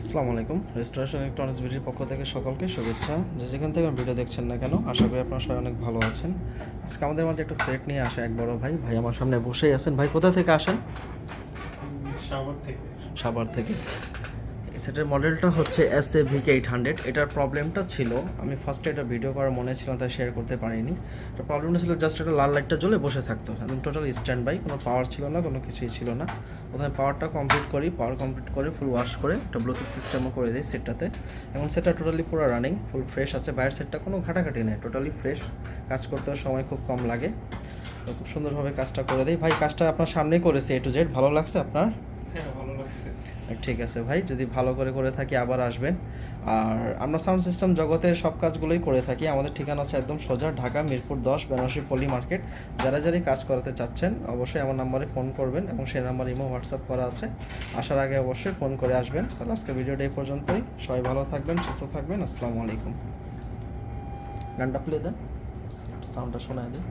আসসালামু আলাইকুম। Restoration electronics ভিডিওর পক্ষ থেকে সকলকে শুভেচ্ছা। যে যেখান থেকে ভিডিও দেখছেন না কেন আশা করি আপনারা সবাই অনেক ভালো আছেন। আজকে আমাদের মাঝে একটা সেট নিয়ে আসে এক বড় ভাই। ভাই আমার সামনে বসেই আছেন। ভাই কোথা থেকে আসেন? সাভার থেকে। সাভার থেকে। সেটের মডেলটা হচ্ছে S A VK eight hundred এটার প্রবলেমটা ছিল, আমি ফার্স্টে এটা ভিডিও করার মনে ছিল, তাই শেয়ার করতে পারিনি। এটা প্রবলেমটা ছিল জাস্ট একটা লাল লাইটটা জ্বলে বসে থাকতো একদম টোটাল স্ট্যান্ড বাই কোনো পাওয়ার ছিল না, কোনো কিছুই ছিল না। প্রথমে পাওয়ারটা কমপ্লিট করি পাওয়ার কমপ্লিট করে ফুল ওয়াশ করে একটা ব্লুটুথ সিস্টেমও করে দিই সেটটাতে। এখন সেটটা টোটালি পুরো রানিং ফুল ফ্রেশ আছে। বাইরের সেটটা কোনো ঘাটাঘাটি নেই টোটালি ফ্রেশ কাজ করতে সময় খুব কম লাগে। তো খুব সুন্দরভাবে কাজটা করে দিই। ভাই, কাজটা আপনার সামনেই করেছে এ টু জেড ভালো লাগছে আপনার? হ্যাঁ ভালো লাগছে ঠিক আছে ভাই, যদি ভালো করে করে থাকি আবার আসবেন। আর আমরা সাউন্ড সিস্টেম জগতের সব কাজগুলোই করে থাকি। আমাদের ঠিকানা হচ্ছে একদম সোজা, ঢাকা, মিরপুর দশ, বেনারসি পলি মার্কেট। যারা যারাই কাজ করাতে চাচ্ছেন, অবশ্যই আমার নাম্বারে ফোন করবেন এবং সেই নাম্বার ইমো হোয়াটসঅ্যাপ করা আছে। আসার আগে অবশ্যই ফোন করে আসবেন। তাহলে আজকে ভিডিওটা এই পর্যন্তই। সবাই ভালো থাকবেন, সুস্থ থাকবেন। আসসালামু আলাইকুম। গানটা প্লে দেন। সাউন্ডটা শোনায় দিই।